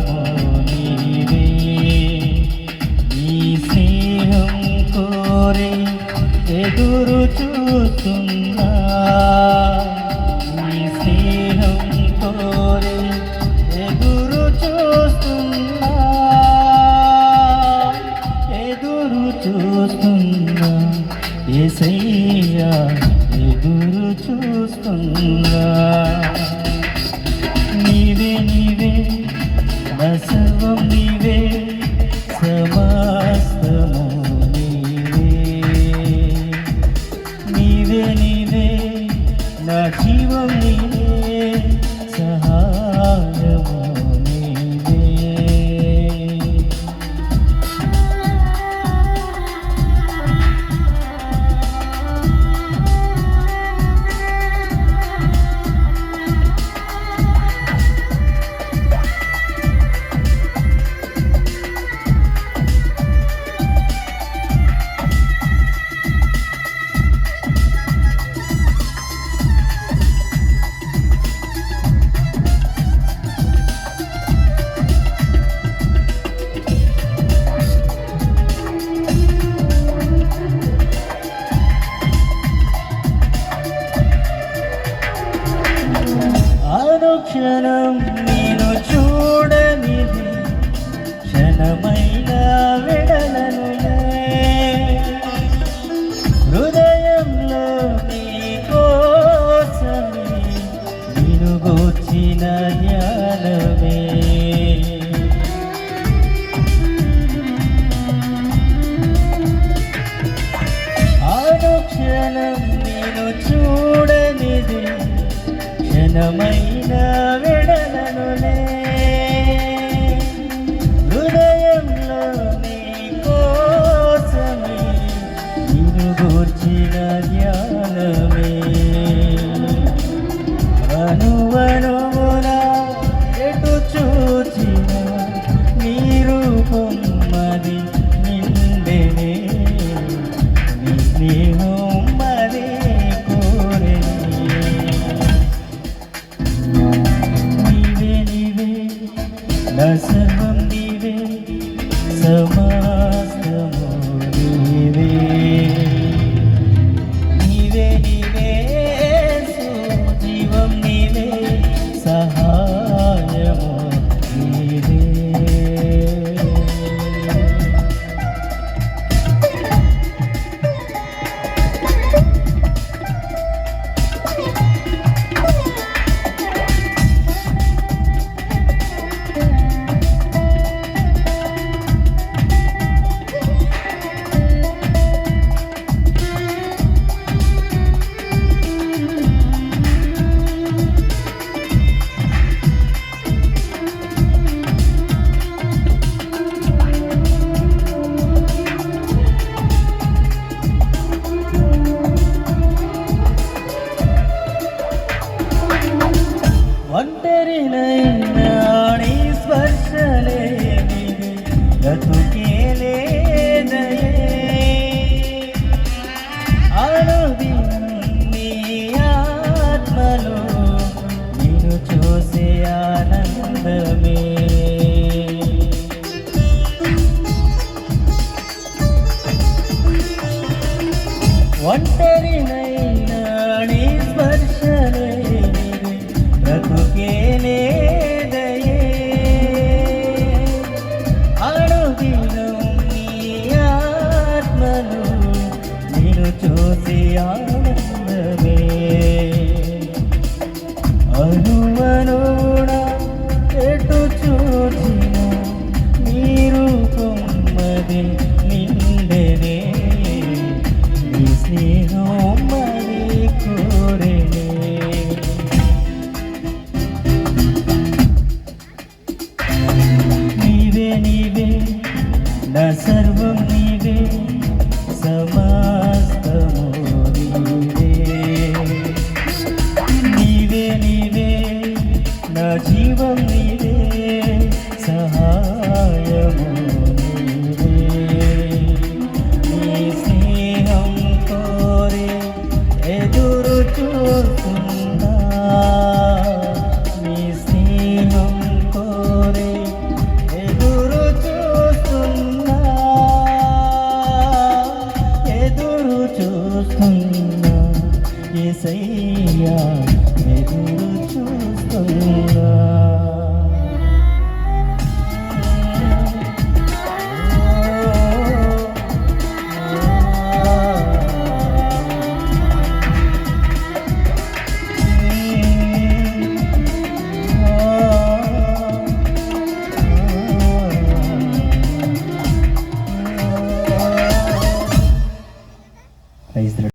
సహాయము నీవే నీ స్నేహం కోరే ఎదురు చూస్తున్నా. నీ స్నేహం కోరే ఎదురు చూస్తున్నా. ఎదురు చూస్తున్నా. ఏసయ్యా ఎదురు చూస్తున్నా. క్షణం నేను చూడనిది. క్షణమైన విడలను హృదయంలో నీ కోసమే నేను గోచిన జ్ఞానమే. క్షణం నేను చూ క్షణమైన ఒంటరినైనా నీ స్పర్శలేని బ్రతుకే లేదయే అనుదినం నీ ఆత్మలో నిన్ను ఆత్మను నేను చూసి ఆ